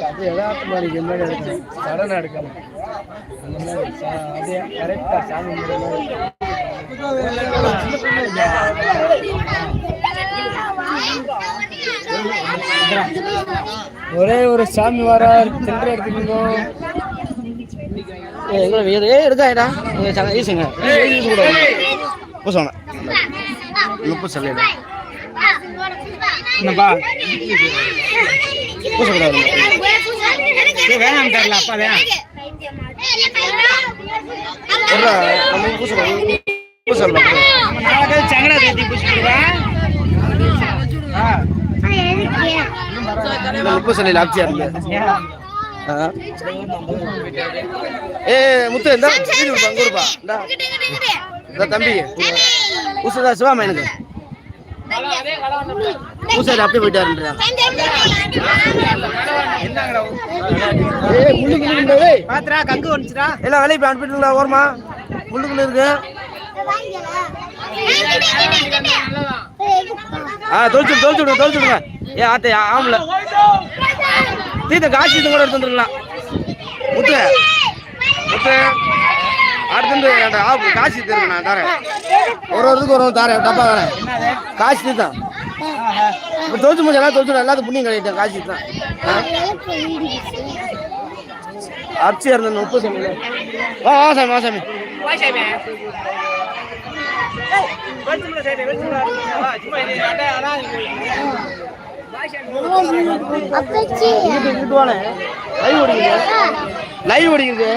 அது யதார்த்த மாதிரி எடுக்கணும் சடனாக எடுக்கணும் அந்த மாதிரி கரெக்டாக சாமி முறை மாதிரி ஒரே ஒரு சாமி வர சில்லறை எடுத்துக்கோங்க எங்களை வீடு ஏ எடுக்காடா ஈசுங்க ஈசு கூட பூசணும் முப்பு சொல்லிடு என்னப்பா? பூசக்கூடாது வேணாம் தரல அப்பா வேணாம் நம்ம பூசணும் பூசணும் நாளைக்கு சங்கடா தேதி பூசிக்கிடுவா முப்பு சொல்லல ஆப்சியா. ஏ முத்து இந்த கொடுப்பா இந்தா தம்பி பூசதா சிவாமா எனக்கு பூசாரி அப்படியே போயிட்டாருன்றா பாத்துரா கங்கு வந்துச்சுடா எல்லாம் வேலைக்கு போய் அனுப்பிட்டுங்களா ஓரமா முள்ளுக்குள்ள இருக்கு ஆ தொலைச்சு தொலைச்சு விடுங்க தொலைச்சு விடுங்க ஏ ஆத்தை ஆம்பளை. தீத்த காசு இது கூட எடுத்து வந்துருக்கலாம். முத்து. முத்து. அடுத்து ஆப்பு காசு தருங்க நான் தரேன். ஒரு ஒரு இதுக்கு ஒரு ஒரு தரேன் டப்பா தரேன். காசு தீத்தான் இப்போ தொலைச்சு முடிச்சு எல்லாம் தொலைச்சு எல்லாத்துக்கும் புண்ணியம் கிடையாது காசு தான். அரிசியா இருந்த முப்பது சாமி. வா வா சாமி வா சாமி. வானே லைவ் ஓடிக்குது லைவ் ஓடிக்குது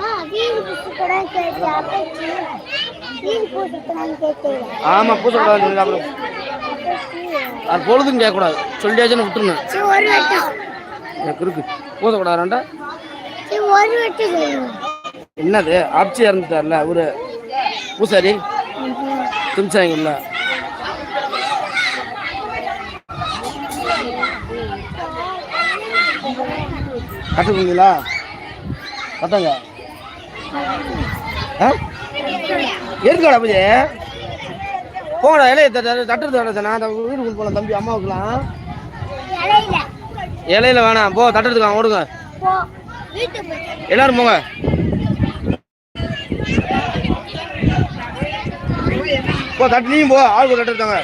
ஆ வீடு புசுக்கடன் கேட்டு அப்பச்சி வீடு புசுக்கடன் கேட்டு ஆமா பூசக்கூடாது அப்புறம் அது பொழுதுன்னு கேட்கக்கூடாது. சொல்லியாச்சுன்னு ஒரு வட்டம் எனக்கு இருக்கு. ஒரு வட்டம் சொல்லுங்க என்னது? ஆப்சி இறந்துட்டார்ல அவரு. பூசாரி தும்சாங்கல்ல கட்டுக்குங்களா கட்டங்க ஆ? எதுக்காடா பூஜை? போடா இலைய தட்டுறது வேணாம் சார். நான் வீட்டுக்குள் போகலாம் தம்பி அம்மாவுக்குலாம். இலையில வேணாம். போ தட்டுறதுக்கு ஓடுங்க. எல்லாரும் போங்க. போ தட்டு நீயும் போ. ஆளுக்கு ஒரு தட்டு எடுத்தாங்க